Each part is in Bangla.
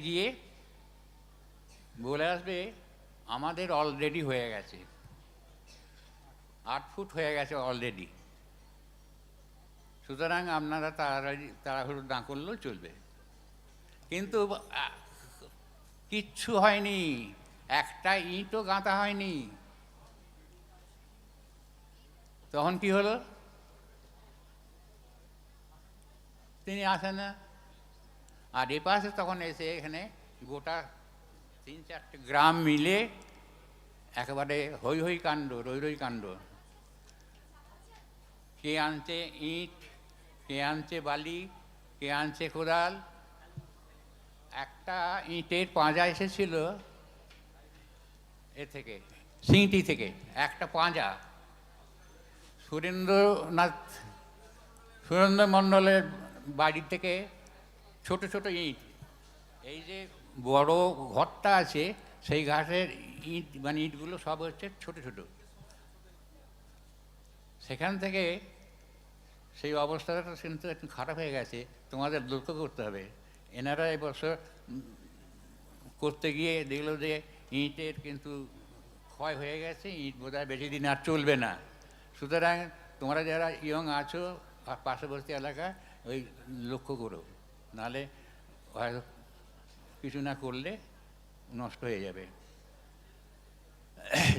গিয়ে বলে আসবে, আমাদের অলরেডি হয়ে গেছে। আট ফুট হয়ে গেছে অলরেডি সুতরাং আপনারা তাড়াতাড়ি, তাড়াহুড়ো না করলেও চলবে। কিন্তু কিচ্ছু হয়নি। একটা ইঁটও গাঁথা হয়নি। তখন কি হলো? তিনি আসেন না। আর এপাশে তখন এসে এখানে গোটা তিন চারটে গ্রাম মিলে একেবারে হই হই কাণ্ড, রই রই কাণ্ড। কে আনছে ইট, কে আনছে বালি, কে আনছে কোদাল। একটা ইটের পাঁজা এসেছিল এ থেকে, সিংটি থেকে, একটা পাঁজা। সুরেন্দ্রনাথ সুরেন্দ্র মণ্ডলের বাড়ি থেকে ছোট ছোট ইঁট। এই যে বড় ঘরটা আছে, সেই ঘাসের ইঁট মানে ইঁটগুলো সব হচ্ছে ছোট ছোট। সেখান থেকে সেই অবস্থাটা কিন্তু একটু খারাপ হয়ে গেছে। তোমাদের লক্ষ্য করতে হবে। এনারা এবছর করতে গিয়ে দেখল যে ইটের কিন্তু ক্ষয় হয়ে গেছে, ইট বোধহয় বেশি দিন আর চলবে না। সুতরাং তোমরা যারা ইয়ং আছো, পার্শ্ববর্তী এলাকায়, ওই লক্ষ্য করো। নাহলে হয়তো কিছু না করলে নষ্ট হয়ে যাবে।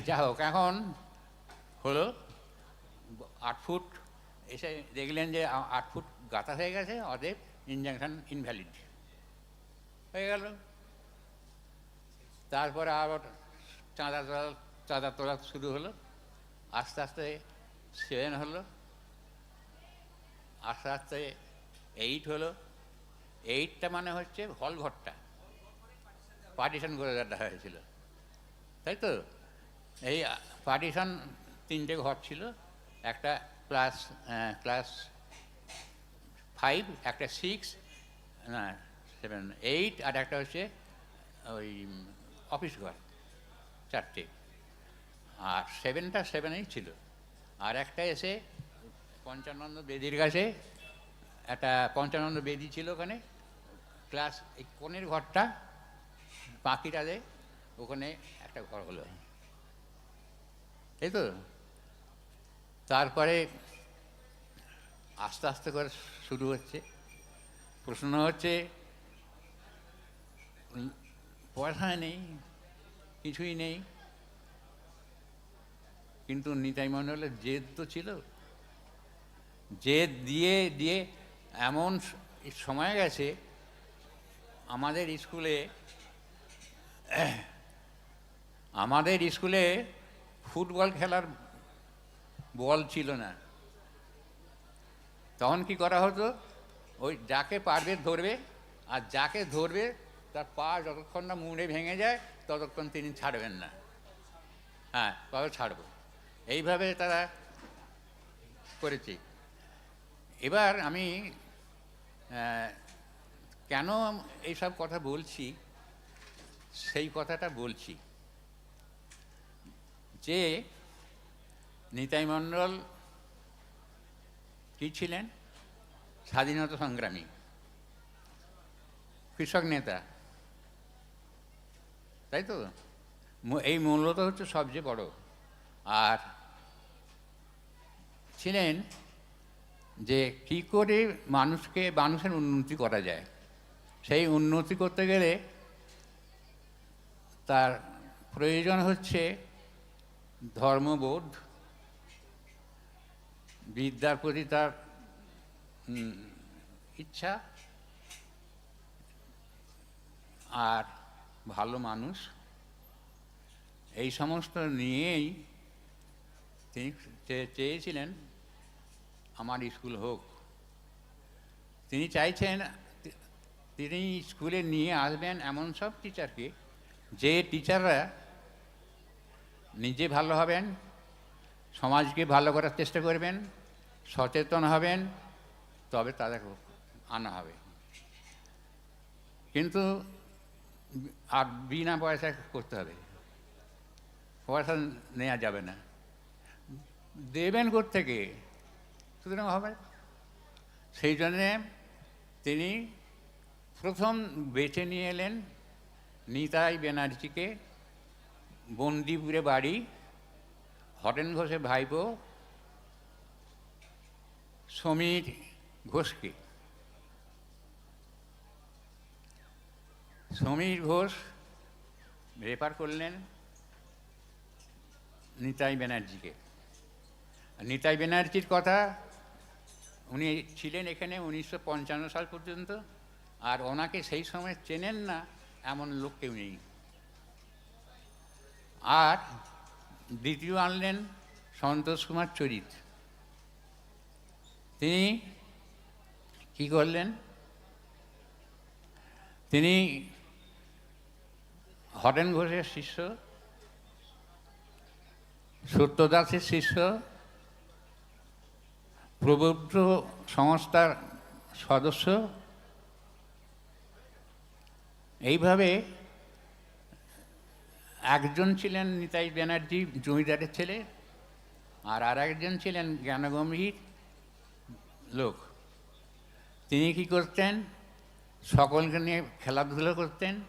যা হোক, এখন হলো আট ফুট, এসে দেখলেন যে আট ফুট গাঁথা হয়ে গেছে, অতএব ইনজাংশন ইনভ্যালিড হয়ে গেল। তারপরে আবার চাঁদা তোলা চাঁদা তোলা শুরু হলো। আস্তে আস্তে সেভেন হলো। আস্তে আস্তে এইট হলো। এইটটা মানে হচ্ছে হল ঘরটা। পার্টিশন করে দেওয়া হয়েছিল। তাই তো? এই পার্টিশন তিনটে ঘর ছিল। একটা ক্লাস ক্লাস ফাইভ একটা সিক্স না সেভেন এইট আর একটা হচ্ছে ওই অফিস ঘর, চারটে। আর সেভেনটা সেভেনেই ছিল। আর একটা এসে পঞ্চানন্দ বেদির কাছে, একটা পঞ্চানন্দ বেদি ছিল ওখানে। ক্লাস, এই কনের ঘরটা বাকিটাতে ওখানে একটা ঘর হলো। এই তো। তারপরে আস্তে আস্তে করে শুরু হচ্ছে। প্রশ্ন হচ্ছে পয়সা নেই, কিছুই নেই। কিন্তু নিতাই মণ্ডলের জেদ তো ছিল। জেদ দিয়ে দিয়ে এমন সময় গেছে আমাদের স্কুলে আমাদের স্কুলে ফুটবল খেলার বল ছিল না। তখন কি করা হতো? ওই যাকে পারবে ধরবে, আর যাকে ধরবে, তার পা যতক্ষণ না মুড়ে ভেঙে যায়, ততক্ষণ তিনি ছাড়বেন না। হ্যাঁ তবে ছাড়বো। এইভাবে তারা করেছি। এবার আমি কেন এইসব কথা বলছি? সেই কথাটা বলছি। যে নিতাই মণ্ডল কী ছিলেন? স্বাধীনতা সংগ্রামী। কৃষক নেতা। তাই তো? এই মূল্যটা হচ্ছে সবচেয়ে বড়। আর ছিলেন যে কী করে মানুষকে, মানুষের উন্নতি করা যায়? সেই উন্নতি করতে গেলে তার প্রয়োজন হচ্ছে ধর্মবোধ, বিদ্যার প্রতি তার ইচ্ছা আর ভালো মানুষ। এই সমস্ত নিয়েই তিনি চেয়েছিলেন, আমার স্কুল হোক। তিনি চাইছেন তিনি স্কুলে নিয়ে আসবেন এমন সব টিচারকে, যে টিচাররা নিজে ভালো হবেন, সমাজকে ভালো করার চেষ্টা করবেন, সচেতন হবেন, তবে তাদের আনা হবে। কিন্তু আর বিনা পয়সায় করতে হবে। পয়সা নেওয়া যাবে না। দেবেন থেকে সুতরাং হবে। সেই জন্যে তিনি প্রথম বেছে নিয়ে এলেন নিতাই ব্যানার্জিকে, বন্দিপুরে বাড়ি, হরেন ঘোষের ভাইপো, সমীর ঘোষকে। সমীর ঘোষ রেফার করলেন নিতাই ব্যানার্জিকে। নিতাই ব্যানার্জির কথা উনি ছিলেন এখানে উনিশশো পঞ্চান্ন সাল পর্যন্ত। আর ওনাকে সেই সময় চেনেন না, এমন লোক কেউ নেই। আর দ্বিতীয় আনলেন সন্তোষ কুমার চরিত। তিনি কি করলেন? তিনি হরেন ঘোষের শিষ্য, সত্যদাসের শিষ্য প্রবুদ্ধ সংস্থার সদস্য এইভাবে একজন ছিলেন নিতাই ব্যানার্জি, জমিদারের ছেলে, আর আর একজন ছিলেন জ্ঞানগম্ভীর লোক। তিনি কি করতেন? সকলকে নিয়ে খেলাধুলো করতেন,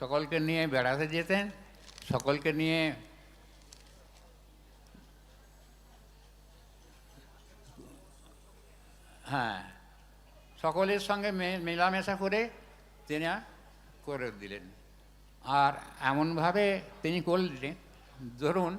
সকলকে নিয়ে বেড়াতে যেতেন, সকলকে নিয়ে হ্যাঁ সকলের সঙ্গে মেলামেশা করে তিনি করে দিলেন। আর এমনভাবে তিনি করলেন ধরুন